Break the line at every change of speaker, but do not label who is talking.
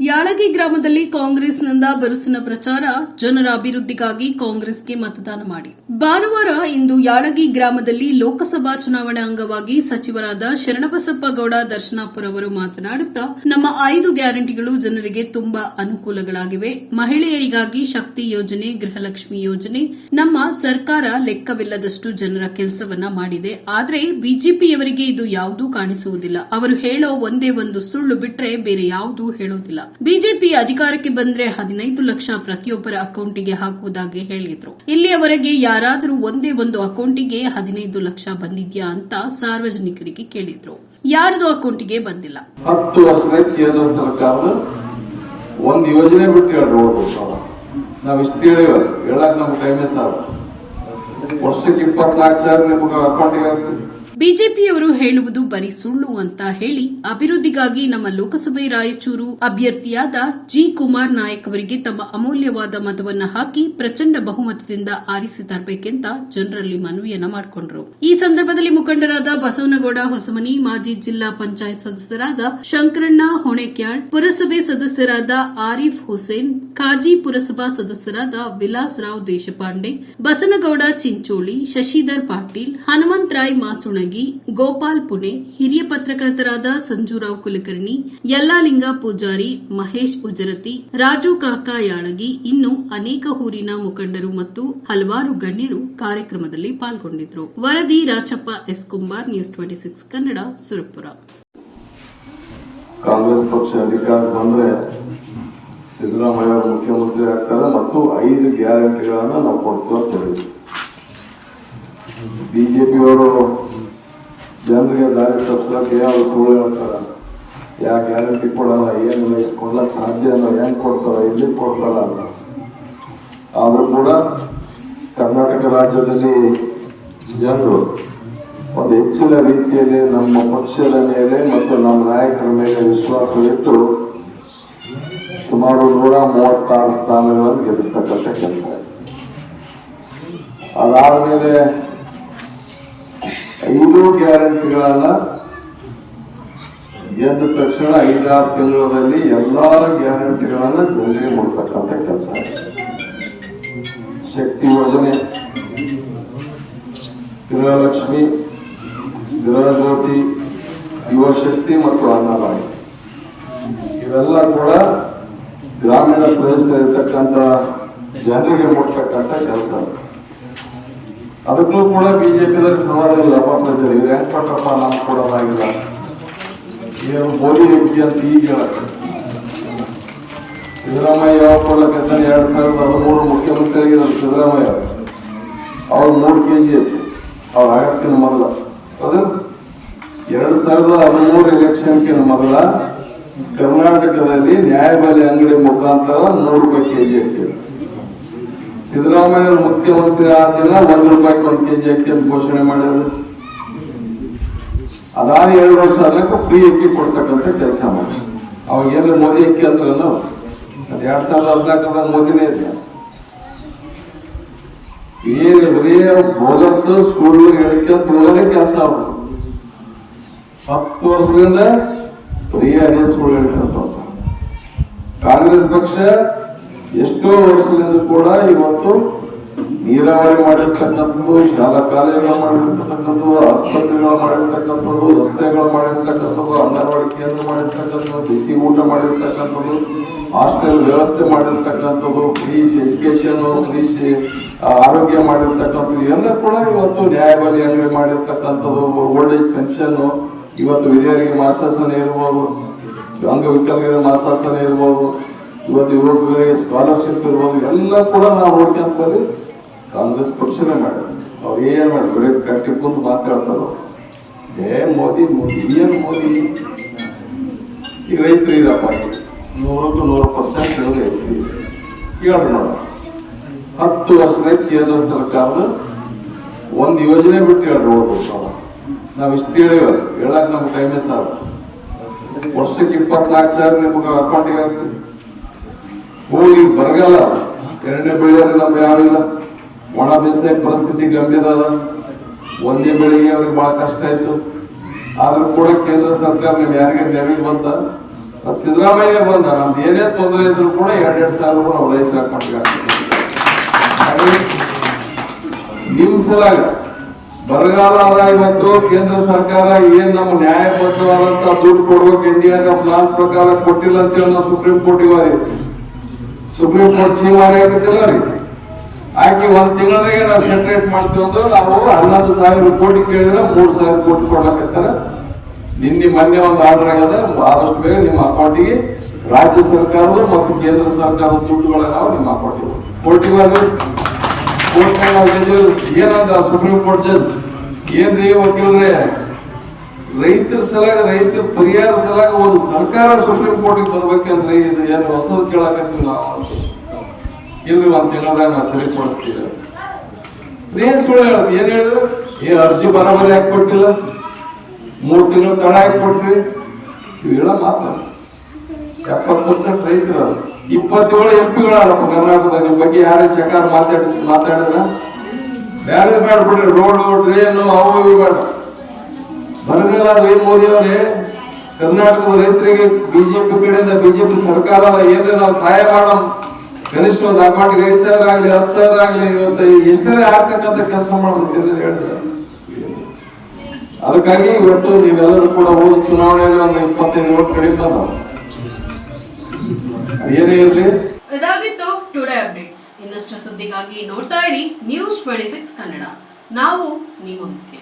ಯಾಳಗಿ ಗ್ರಾಮದಲ್ಲಿ ಕಾಂಗ್ರೆಸ್ನಿಂದ ಬಿರುಸಿನ ಪ್ರಚಾರ ಜನರ ಅಭಿವೃದ್ಧಿಗಾಗಿ ಕಾಂಗ್ರೆಸ್ಗೆ ಮತದಾನ ಮಾಡಿ. ಭಾನುವಾರ ಇಂದು ಯಾಳಗಿ ಗ್ರಾಮದಲ್ಲಿ ಲೋಕಸಭಾ ಚುನಾವಣೆ ಅಂಗವಾಗಿ ಸಚಿವರಾದ ಶರಣಬಸಪ್ಪ ಗೌಡ ದರ್ಶನಾಪುರ ಅವರು ಮಾತನಾಡುತ್ತಾ, ನಮ್ಮ ಐದು ಗ್ಯಾರಂಟಿಗಳು ಜನರಿಗೆ ತುಂಬಾ ಅನುಕೂಲಗಳಾಗಿವೆ. ಮಹಿಳೆಯರಿಗಾಗಿ ಶಕ್ತಿ ಯೋಜನೆ, ಗೃಹಲಕ್ಷ್ಮಿ ಯೋಜನೆ, ನಮ್ಮ ಸರ್ಕಾರ ಲೆಕ್ಕವಿಲ್ಲದಷ್ಟು ಜನರ ಕೆಲಸವನ್ನ ಮಾಡಿದೆ. ಆದರೆ ಬಿಜೆಪಿಯವರಿಗೆ ಇದು ಯಾವುದೂ ಕಾಣಿಸುವುದಿಲ್ಲ. ಅವರು ಹೇಳೋ ಒಂದೇ ಒಂದು ಸುಳ್ಳು ಬಿಟ್ರೆ ಬೇರೆ ಯಾವುದೂ ಹೇಳೋದಿಲ್ಲ. ಬಿಜೆಪಿ ಅಧಿಕಾರಕ್ಕೆ ಬಂದ್ರೆ ಹದಿನೈದು ಲಕ್ಷ ಪ್ರತಿಯೊಬ್ಬರ ಅಕೌಂಟಿಗೆ ಹಾಕುವುದಾಗಿ ಹೇಳಿದ್ರು. ಇಲ್ಲಿಯವರೆಗೆ ಯಾರಾದರೂ ಒಂದೇ ಒಂದು ಅಕೌಂಟಿಗೆ ಹದಿನೈದು ಲಕ್ಷ ಬಂದಿದ್ಯಾ ಅಂತ ಸಾರ್ವಜನಿಕರಿಗೆ ಕೇಳಿದ್ರು. ಯಾರದು ಅಕೌಂಟಿಗೆ ಬಂದಿಲ್ಲ.
ಹತ್ತು ವರ್ಷದ ಕೇಂದ್ರ ಸರ್ಕಾರದ ಒಂದ್ ಯೋಜನೆ ಬಿಟ್ಟು ಹೇಳ್ರಿ ನಾವ್ ಇಷ್ಟು ಹೇಳಿವ ಹೇಳಕ್ ನಮ್ಗೆ ಟೈಮೇ ಸಾವಿರ ವರ್ಷಕ್ಕೆ ಇಪ್ಪತ್ನಾಲ್ಕು ಸಾವಿರ ನಿಮ್ಗೆ ಅಕೌಂಟಿಗೆ ಆಗ್ತದೆ
ಬಿಜೆಪಿಯವರು ಹೇಳುವುದು ಬರೀ ಸುಳ್ಳು ಅಂತ ಹೇಳಿ ಅಭಿವೃದ್ಧಿಗಾಗಿ ನಮ್ಮ ಲೋಕಸಭೆ ರಾಯಚೂರು ಅಭ್ಯರ್ಥಿಯಾದ ಜಿ ಕುಮಾರ್ ನಾಯಕ್ ಅವರಿಗೆ ತಮ್ಮ ಅಮೂಲ್ಯವಾದ ಮತವನ್ನು ಹಾಕಿ ಪ್ರಚಂಡ ಬಹುಮತದಿಂದ ಆರಿಸಿ ತರಬೇಕೆಂತ ಜನರಲ್ಲಿ ಮನವಿಯನ್ನ ಮಾಡಿಕೊಂಡರು. ಈ ಸಂದರ್ಭದಲ್ಲಿ ಮುಖಂಡರಾದ ಬಸವನಗೌಡ ಹೊಸಮನಿ, ಮಾಜಿ ಜಿಲ್ಲಾ ಪಂಚಾಯತ್ ಸದಸ್ಯರಾದ ಶಂಕರಣ್ಣ ಹೊಣೆಕ್ಯಾಳ್, ಪುರಸಭೆ ಸದಸ್ಯರಾದ ಆರಿಫ್ ಹುಸೇನ್ ಕಾಜಿ ಪುರಸಭಾ ಸದಸ್ಯರಾದ ವಿಲಾಸ್ ರಾವ್ ದೇಶಪಾಂಡೆ, ಬಸನಗೌಡ ಚಿಂಚೋಳಿ, ಶಶಿಧರ್ ಪಾಟೀಲ್, ಹನುಮಂತರಾಯ್ ಮಾಸುಣಗಿ ಗೋಪಾಲ್ ಪುಣೆ ಹಿರಿಯ ಪತ್ರಕರ್ತರಾದ ಸಂಜುರಾವ್ ಕುಲಕರ್ಣಿ, ಯಲ್ಲಾಲಿಂಗ ಪೂಜಾರಿ ಮಹೇಶ್ ಉಜರತಿ, ರಾಜು ಕಾಕಾ ಯಾಳಗಿ ಇನ್ನು ಅನೇಕ ಊರಿನ ಮುಖಂಡರು ಮತ್ತು ಹಲವಾರು ಗಣ್ಯರು ಕಾರ್ಯಕ್ರಮದಲ್ಲಿ ಪಾಲ್ಗೊಂಡಿದ್ದರು. ವರದಿ Rachappa S Kumbar news twenty six Kannada, Surapura.
Congress ಪಕ್ಷ ಅಧಿಕಾರ ಬಂದ್ರೆ ಸಿದ್ದರಾಮಯ್ಯ ಮುಖ್ಯಮಂತ್ರಿ ಆಗ್ತಾರೆ ಮತ್ತು ಐದು ಗ್ಯಾರಂಟಿಗಳನ್ನು ನಾವು ಕೊಡ್ತೀವಿ ಅಂತ ಬಿಜೆಪಿಯವರು ಜನರಿಗೆ ದಾರಿ ತಪ್ಪಿಸೋಕೆ ಯಾವ ಸುಳ್ಳು ಹೇಳ್ತಾರ? ಯಾ ಗ್ಯಾರಂಟಿ ಕೊಡಲ್ಲ? ಏನು ಕೊಡ್ಲಕ್ಕೆ ಸಾಧ್ಯ ಅಲ್ಲ ಹೆಂಗ್ ಕೊಡ್ತಾರ? ಎಲ್ಲಿ ಕೊಡ್ತಾರ ಅಂತ. ಆದ್ರೂ ಕೂಡ ಕರ್ನಾಟಕ ರಾಜ್ಯದಲ್ಲಿ ಜನರು ಒಂದು ಹೆಚ್ಚಿನ ರೀತಿಯಲ್ಲಿ ನಮ್ಮ ಪಕ್ಷದ ಮೇಲೆ ಮತ್ತು ನಮ್ಮ ನಾಯಕರ ಮೇಲೆ ವಿಶ್ವಾಸವಿಟ್ಟು ಸುಮಾರು ನೂರ ಮೂವತ್ತಾರು ಸ್ಥಾನಗಳನ್ನು ಗೆಲ್ಲಿಸ್ತಕ್ಕಂಥ ಕೆಲಸ ಇದೆ. ಅದಾದ್ಮೇಲೆ ಐದು ಗ್ಯಾರಂಟಿಗಳನ್ನ ಎದ್ದ ತಕ್ಷಣ ಐದಾರು ತಿಂಗಳಲ್ಲಿ ಎಲ್ಲಾರ ಗ್ಯಾರಂಟಿಗಳನ್ನ ಜನರಿಗೆ ಮುಡ್ತಕ್ಕಂಥ ಕೆಲಸ. ಶಕ್ತಿ ಯೋಜನೆ ಗೃಹಲಕ್ಷ್ಮಿ ಗೃಹಜ್ಯೋತಿ ಯುವಶಕ್ತಿ ಮತ್ತು ಅನ್ನಭಾಗ್ಯ ಇವೆಲ್ಲ ಕೂಡ ಗ್ರಾಮೀಣ ಪ್ರದೇಶದಲ್ಲಿರ್ತಕ್ಕಂಥ ಜನರಿಗೆ ಮುಟ್ತಕ್ಕಂಥ ಕೆಲಸ. ಅದಕ್ಕೂ ಕೂಡ ಬಿಜೆಪಿದಲ್ಲಿ ಇಲ್ಲ ಪಾಪ ಜನ ಇವ್ರು ಹೆಂಗ್ ಕೊಟ್ರಪ್ಪ ನಮ್ಗೆ ಕೊಡೋದಾಗಿಲ್ಲ. ಏನು ಮೋದಿ ಹೆಂಡತಿ ಅಂತ ಈಗ ಸಿದ್ದರಾಮಯ್ಯ ಯಾವ ಕೊಡ್ಲಕ್ಕಂತಾನೆ ಎರಡ್ ಸಾವಿರದ ಹದಿಮೂರು ಮುಖ್ಯಮಂತ್ರಿ ಸಿದ್ದರಾಮಯ್ಯ. ಅವ್ರು ಮೂರು ಕೆ ಜಿ ಇತ್ತು ಅವ್ರು ಆಗಕ್ಕಿನ ಮೊದಲ. ಅದು ಎರಡ್ ಸಾವಿರದ ಹದಿಮೂರು ಎಲೆಕ್ಷನ್ಕಿನ ಮೊದಲ ಕರ್ನಾಟಕದಲ್ಲಿ ನ್ಯಾಯಬೆಲೆ ಅಂಗಡಿ ಮುಖಾಂತರ ನೂರು ರೂಪಾಯಿ ಕೆ ಜಿ ಇಟ್ಟಿದ್ರು ಸಿದ್ದರಾಮಯ್ಯ ಮುಖ್ಯಮಂತ್ರಿ ಆದ ದಿನ ಒಂದು ರೂಪಾಯಿ ಒಂದು ಕೆಜಿ ಅಕ್ಕಿ ಅಂತ ಘೋಷಣೆ ಮಾಡಿದ್ರು. ಅದಾದ ಎರಡು ವರ್ಷ ಆದಾಗ ಫ್ರೀ ಅಕ್ಕಿ ಕೊಡ್ತಕ್ಕಂಥ ಕೆಲಸ ಮಾಡಿ. ಅವಾಗ ಏನು ಮೋದಿ ಅಕ್ಕಿ ಅಂದ್ರಲ್ಲ ಅದು ಎರಡ್ ಸಾವಿರದ ಹದಿನಾಲ್ಕರ ಮೋದಿನೇ ಇದೆ ಏನು ಬರೀ ಬೋಗಸ್ ಸುಳ್ಳು ಹೇಳಿಕೆ ಬರೋದೇ ಕೆಲಸ ಅವರು. ಹತ್ತು ವರ್ಷದಿಂದ ಬರೀ ಅದೇ ಸುಳ್ಳು ಹೇಳ್ಕೊಂತ ಕಾಂಗ್ರೆಸ್ ಪಕ್ಷ ಎಷ್ಟೋ ವರ್ಷದಿಂದ ಕೂಡ ಇವತ್ತು ನೀರಾವರಿ ಮಾಡಿರ್ತಕ್ಕಂಥದ್ದು, ಶಾಲಾ ಕಾಲೇಜುಗಳು ಮಾಡಿರ್ತಕ್ಕಂಥದ್ದು, ಆಸ್ಪತ್ರೆಗಳು ಮಾಡಿರ್ತಕ್ಕಂಥದ್ದು, ರಸ್ತೆಗಳು ಮಾಡಿರ್ತಕ್ಕಂಥದ್ದು, ಅಂಗನವಾಡಿ ಕೇಂದ್ರ ಮಾಡಿರ್ತಕ್ಕಂಥದ್ದು, ಬಿಸಿ ಊಟ ಮಾಡಿರ್ತಕ್ಕಂಥದ್ದು, ಹಾಸ್ಟೆಲ್ ವ್ಯವಸ್ಥೆ ಮಾಡಿರ್ತಕ್ಕಂಥದ್ದು ಫ್ರೀ ಎಜುಕೇಶನ್ ಫ್ರೀ ಆರೋಗ್ಯ ಮಾಡಿರ್ತಕ್ಕಂಥದ್ದು ಎಲ್ಲ ಕೂಡ ಇವತ್ತು ನ್ಯಾಯಬಲಿ ಅನ್ವಯ ಮಾಡಿರ್ತಕ್ಕಂಥದ್ದು ಓಲ್ಡ್ ಏಜ್ ಪೆನ್ಷನ್ ಇವತ್ತು ವಿದ್ಯಾರ್ಥಿ ಮಾಸಾಸನ ಇರ್ಬೋದು, ಅಂಗವಿಕಲರಿಗೆ ಮಾಸಾಸನ ಇರ್ಬೋದು, ಇವತ್ತು ಯುವಕರಿಗೆ ಸ್ಕಾಲರ್ಶಿಪ್ ಇರ್ಬೋದು, ಎಲ್ಲ ಕೂಡ ನಾವು ನೋಡ್ಕೊಂತ ಕಾಂಗ್ರೆಸ್ ಪಕ್ಷವೇ ಮಾಡಿ ಅವ್ರು ಏನು ಮಾಡಿ ಬರೀ ಕಟ್ಟಿ ಕುಂತು ಮಾತಾಡ್ತಾರ? ಏ, ಮೋದಿ ಮೋದಿ, ಏನು ಮೋದಿ? ಈಗ ರೈತರು ಇರಪ್ಪ. ನೂರಕ್ಕೂ ನೂರು ಪರ್ಸೆಂಟ್ ರೈತರು ಕೇಳ್ರಿ ನೋಡ. ಹತ್ತು ವರ್ಷದ ಕೇಂದ್ರ ಸರ್ಕಾರದ ಒಂದು ಯೋಜನೆ ಬಿಟ್ಟು ಹೇಳ್ರಿ ನೋಡ್ಬೇಕು ನಾವು ಇಷ್ಟು ಹೇಳಿವ. ಹೇಳಕ್ ನಮ್ಗೆ ಟೈಮೇ ಸಾಲ ವರ್ಷಕ್ಕೆ ಇಪ್ಪತ್ನಾಲ್ಕು ಸಾವಿರ ನಿಮ್ಗೆ ಅಕೌಂಟಿಗೆ ಆಗ್ತದೆ ಹೋಗಿ ಬರಗಾಲ ಎರಡನೇ ಬೆಳೆಯೋರು ನಮ್ಗೆ ಯಾವಿಲ್ಲ ಒಣ ಬೇಸಾಯ ಪರಿಸ್ಥಿತಿ ಗಂಭೀರ ಅದ ಒಂದೇ ಬೆಳೆಗೆ ಅವ್ರಿಗೆ ಬಹಳ ಕಷ್ಟ ಆಯ್ತು. ಆದ್ರೂ ಕೂಡ ಕೇಂದ್ರ ಸರ್ಕಾರ ನೀವು ಯಾರಿಗೆ ನೆರವಿಗೆ ಬಂತ? ಸಿದ್ದರಾಮಯ್ಯ ಬಂದ. ನಮ್ದು ಏನೇ ತೊಂದರೆ ಇದ್ರು ಕೂಡ ಎರಡೆರಡು ಸಾವಿರ ರೂಪಾಯಿ ನಾವು ರೈತರ. ನಿಮ್ ಸಲಾಗ ಬರಗಾಲ ಇವತ್ತು ಕೇಂದ್ರ ಸರ್ಕಾರ ಏನ್ ನಮ್ಮ ನ್ಯಾಯಬದ್ಧವಾದಂತ ದುಡ್ಡು ಕೊಡ್ಬೇಕು ನಮ್ ಪ್ಲಾನ್ ಪ್ರಕಾರ ಕೊಟ್ಟಿಲ್ಲ ಅಂತೇಳಿ ನಾವು ಸುಪ್ರೀಂ ಕೋರ್ಟ್ ಇವಾಗ ಸುಪ್ರೀಂ ಕೋರ್ಟ್ ಚೀಮಾರಿ ಆಗಿದ್ದಿಲ್ಲ ರೀ ಆಕಿ ಒಂದ್ ತಿಂಗಳದಾಗೆ ನಾವು ಸೆಂಟ್ರೇಟ್ ಮಾಡ್ತೀವಿ ಅಂದ್ರೆ ನಾವು ಹನ್ನೊಂದು ಸಾವಿರ ಕೋಟಿ ಕೇಳಿದ್ರೆ ಮೂರ್ ಸಾವಿರ ಕೋಟಿ ಕೊಡ್ಲಕತ್ತಾರ. ನಿನ್ನೆ ಮೊನ್ನೆ ಒಂದು ಆರ್ಡರ್ ಆಗ್ಯದ, ಆದಷ್ಟು ಬೇಗ ನಿಮ್ಮ ಅಕೌಂಟಿಗೆ ರಾಜ್ಯ ಸರ್ಕಾರದ ಮತ್ತು ಕೇಂದ್ರ ಸರ್ಕಾರದ ದುಡ್ಡುಗಳನ್ನ ನಾವು ನಿಮ್ಮ ಅಕೌಂಟಿಗೆ ಕೋರ್ಟಿಗೆ ಕೋರ್ಟ್ ಏನಂದ ಸುಪ್ರೀಂ ಕೋರ್ಟ್ ಜಡ್ಜ್ ಏನ್ರಿ ವಕೀಲ್ರೆ? ರೈತರ ಸಲಾಗ ರೈತರ ಪರಿಹಾರ ಸಲಾಗ ಒಂದು ಸರ್ಕಾರ ಸುಪ್ರೀಂ ಕೋರ್ಟಿಗೆ ಬರ್ಬೇಕಂದ್ರೆ ಇದು ಏನು ಹೊಸದು ಕೇಳಕತ್ತೀವಿ ನಾವು ಇಲ್ರಿ ಒಂದ್ ಸರಿಪಡಿಸ್ತೀವಿ ಏನ್ ಸುಳ್ಳು ಹೇಳೋದು ಏನ್ ಹೇಳಿದ್ರು? ಏ, ಅರ್ಜಿ ಬರೋಬರಿ ಹಾಕಿ ಕೊಟ್ಟಿಲ್ಲ ಮೂರು ತಿಂಗಳು ತಡ ಹಾಕಿ ಕೊಟ್ರಿ ಹೇಳ ಹೇಳೋ ಮಾತು. ಎಪ್ಪತ್ತು ಪರ್ಸೆಂಟ್ ರೈತರು. ಇಪ್ಪತ್ತೇಳು ಎಂ ಪಿಗಳಪ್ಪ ಕರ್ನಾಟಕದ ನಿಮ್ಮ ಬಗ್ಗೆ ಯಾರೇ ಚಕಾರ ಮಾತಾಡ, ಮಾತಾಡಿದ್ರ? ಬೇರೆ ಬೇಡ ಬಿಡ್ರಿ. ರೋಡ್ ಟ್ರೈನ್ ಅವು ಇವು ಬೇಡ. ಬರಗಾಲ ರೀ ಮೋದಿ ಅವರೇ? ಕರ್ನಾಟಕದ ರೈತರಿಗೆ ಬಿಜೆಪಿ ಕಡೆಯಿಂದ ಬಿಜೆಪಿ ಸರ್ಕಾರ ಏನ್ರಿ ನಾವು ಸಹಾಯ ಮಾಡಮ್ ಕನಿಷ್ಠ ಒಂದು ಅಕೌಂಟ್ಗೆ ಐದು ಸಾವಿರ ಆಗ್ಲಿ, ಹತ್ತು ಸಾವಿರ ಆಗಲಿ ಇವತ್ತು ಎಷ್ಟೇ ಆಗ್ತಕ್ಕಂಥ ಕೆಲಸ ಮಾಡ್ಬೇಕಿದ್ರೆ ಹೇಳ್ತಾರೆ. ಅದಕ್ಕಾಗಿ ಇವತ್ತು ನೀವೆಲ್ಲರೂ ಕೂಡ ಹೋದ ಚುನಾವಣೆಯಲ್ಲಿ ಒಂದು ಇಪ್ಪತ್ತೈದು ಓಟ್ ಕಡಿಮೆ ಏನೇ ಇರಲಿ.
ಇದಾಗಿತ್ತು ಟುಡೇ ಅಪ್ಡೇಟ್ಸ್ ಇನ್ನಷ್ಟು ಸುದ್ದಿಗಾಗಿ ನೋಡ್ತಾ ಇರಿ ನ್ಯೂಸ್ ಟ್ವೆಂಟಿ ಸಿಕ್ಸ್ ಕನ್ನಡ. ನಾವು ನಿಮ್ಮೊಂದಿಗೆ